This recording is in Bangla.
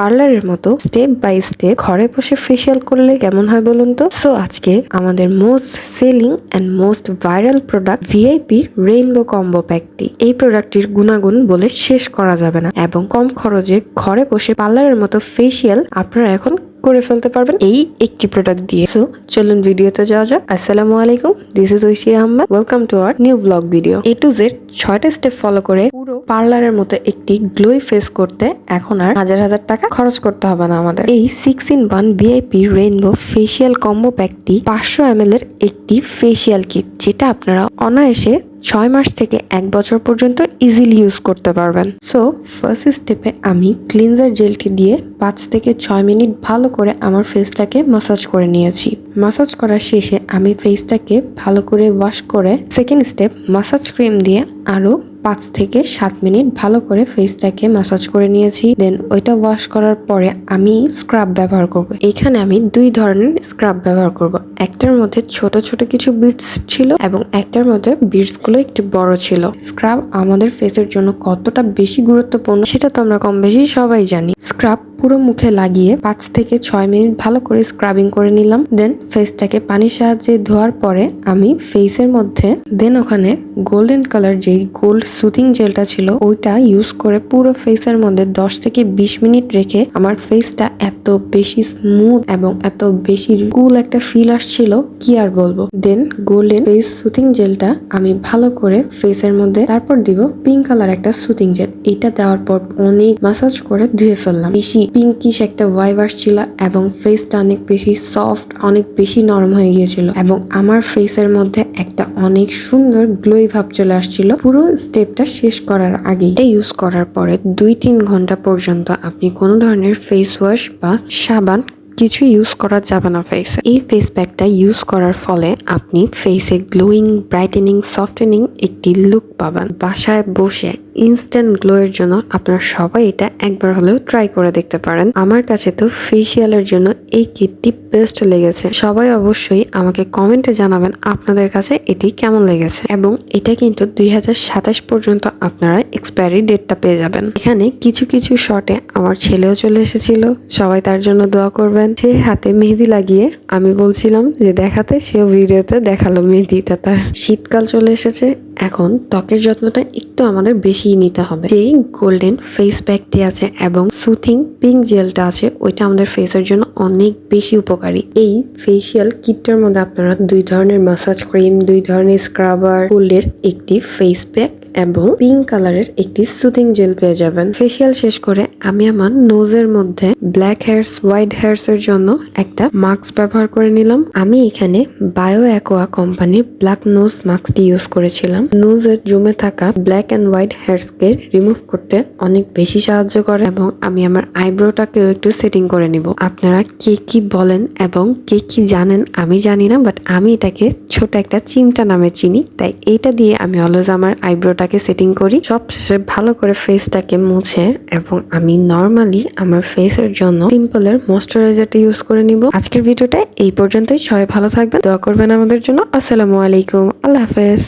পার্লারের মতো স্টেপ বাই স্টেপ ঘরে বসে ফেসিয়াল করলে কেমন হয় বলুন তো? সো আজকে আমাদের most selling and most viral product VIP rainbow combo প্যাকটি এই প্রোডাক্টটির গুণাগুণ বলে শেষ করা যাবে না। এবং কম খরচে ঘরে বসে পার্লারের মতো ফেসিয়াল আপনারা এখন করে ফেলতে পারবেন। এই একটি প্রোডাক্ট দিয়ে। সো চলুন ভিডিওতে যাওয়া যাক। আসসালামু আলাইকুম this is Oishi Ahmed welcome to our new blog video A to Z ছয়টা স্টেপ ফলো করে পুরো পার্লারের মতো একটি গ্লোই ফেস করতে এখন আর হাজার হাজার টাকা খরচ করতে হবে না আমাদের। এই six in one VIP rainbow facial combo প্যাকটি পাঁচশো এম এর একটি ফেসিয়াল কিট যেটা আপনারা অনায়াসে ছয় মাস থেকে এক বছর পর্যন্ত ইজিলি ইউজ করতে পারবেন। সো ফার্স্ট স্টেপে আমি ক্লিনজার জেলটি দিয়ে পাঁচ থেকে ছয় মিনিট ভালো করে আমার ফেসটাকে মাসাজ করে নিয়েছি। মাসাজ করার শেষে আমি ফেসটাকে ভালো করে ওয়াশ করে সেকেন্ড স্টেপ মাসাজ ক্রিম দিয়ে আরও পাঁচ থেকে সাত মিনিট ভালো করে ফেসটাকে ম্যাসাজ করে নিয়েছি। দেন ওইটা ওয়াশ করার পরে আমি স্ক্রাব ব্যবহার করব। এখানে আমি দুই ধরনের স্ক্রাব ব্যবহার করব। একটার মধ্যে ছোট ছোট কিছু বিটস ছিল এবং একটার মধ্যে বিটসগুলো একটু বড় ছিল। স্ক্রাব আমাদের ফেসের জন্য কতটা বেশি গুরুত্বপূর্ণ সেটা তো আমরা কম বেশি সবাই জানি। স্ক্রাব পুরো মুখে লাগিয়ে পাঁচ থেকে ছয় মিনিট ভালো করে স্ক্রাবিং করে নিলাম। দেন ফেসটাকে পানির সাহায্যে ধোয়ার পরে আমি ফেসের মধ্যে দেন ওখানে গোল্ডেন কালার যে গোল্ড সুথিং জেলটা ছিল, ওইটা ইউজ করে পুরো ফেসের মধ্যে দশ থেকে বিশ মিনিট রেখে আমার ফেসটা এত বেশি স্মুথ এবং এত বেশি কুল একটা ফিল আসছিল, কি আর বলব? দেন গোল্ডেন ফেস সুথিং জেলটা আমি ভালো করে ফেসের মধ্যে তারপর দিব পিঙ্ক কালার একটা সুথিং জেল এটা দেওয়ার পর অনেক মাসাজ করে ধুয়ে ফেললাম। বেশি পিঙ্কিশ একটা ওয়াইভ আসছিল এবং ফেসটা অনেক বেশি সফট অনেক বেশি নরম হয়ে গিয়েছিল এবং আমার ফেসের মধ্যে একটা অনেক সুন্দর গ্লোই ভাব চলে আসছিল। পুরো স্টেপটা শেষ করার আগে এটা ইউজ করার পরে দুই তিন ঘণ্টা পর্যন্ত আপনি কোনো ধরনের ফেস ওয়াশ বা সাবান কিছু ইউজ করা যাবে না ফেসে এই ফেস প্যাকটা ইউজ করার ফলে আপনি ফেসে গ্লোয়িং ব্রাইটেনিং সফটেনিং একটি লুক পাবেন। বাসায় বসে ইনস্ট্যান্ট গ্লো এর জন্য আপনারা সবাই এটা একবার হলেও ট্রাই করে দেখতে পারেন। আমার কাছে তো ফেসিয়ালের জন্য এই কিটটি বেস্ট লেগেছে। সবাই অবশ্যই আমাকে কমেন্টে জানাবেন আপনাদের কাছে এটি কেমন লেগেছে। এবং এটা কিন্তু দুই হাজার সাতাশ পর্যন্ত আপনারা এক্সপায়ারি ডেটটা পেয়ে যাবেন। এখানে কিছু কিছু শটে আমার ছেলেও চলে এসেছিল। সবাই তার জন্য দোয়া করবেন। সে হাতে মেহেদি লাগিয়ে আমি বলছিলাম যে দেখাতে, সেও ভিডিওতে দেখাল মেহেদিটা তার। শীতকাল চলে এসেছে। এখন ত্বকের যত্নটা একটু আমাদের বেশি নিতে হবে। যেই গোল্ডেন ফেস প্যাকটি আছে এবং সুথিং পিঙ্ক জেলটা আছে, ওইটা আমাদের ফেসের জন্য অনেক বেশি উপকারী। এই ফেসিয়াল কিটটার মধ্যে আপনারা দুই ধরনের মাসাজ ক্রিম দুই ধরনের স্ক্রাবার ফুলের একটি ফেস প্যাক এবং পিঙ্ক কালারের একটি সুথিং জেল পেয়ে যাবেন। ফেসিয়াল শেষ করে আমি আমার নোজের মধ্যে ব্ল্যাক হেয়ারস হোয়াইট হেয়ারস এর জন্য একটা মাস্ক ব্যবহার করে নিলাম। আমি এখানে বায়ো অ্যাকোয়া কোম্পানির ব্ল্যাক নোজ মাস্কটি ইউজ করেছিলাম। নোজের জমে থাকা ব্ল্যাক অ্যান্ড হোয়াইট হেয়ারস কে রিমুভ করতে অনেক বেশি সাহায্য করে এবং আমি আমার আইব্রোটাকেও একটু সেটিং করে নিব। আপনারা কে কি বলেন এবং কে কি জানেন আমি জানি না, বাট আমি এটাকে ছোট একটা চিমটা নামে চিনি। তাই এইটা দিয়ে আমি অলওয়েজ আমার আইব্রোটাকে সেটিং করি। সব শেষে ভালো করে ফেসটাকে মুছে এবং আমি নর্মালি আমার ফেসের জন্য সিম্পলের ময়শ্চারাইজারটা ইউজ করে নিব। আজকের ভিডিওটা এই পর্যন্তই। সবাই ভালো থাকবেন, দোয়া করবেন আমাদের জন্য। আসসালামু আলাইকুম। আল্লাহ হাফেজ।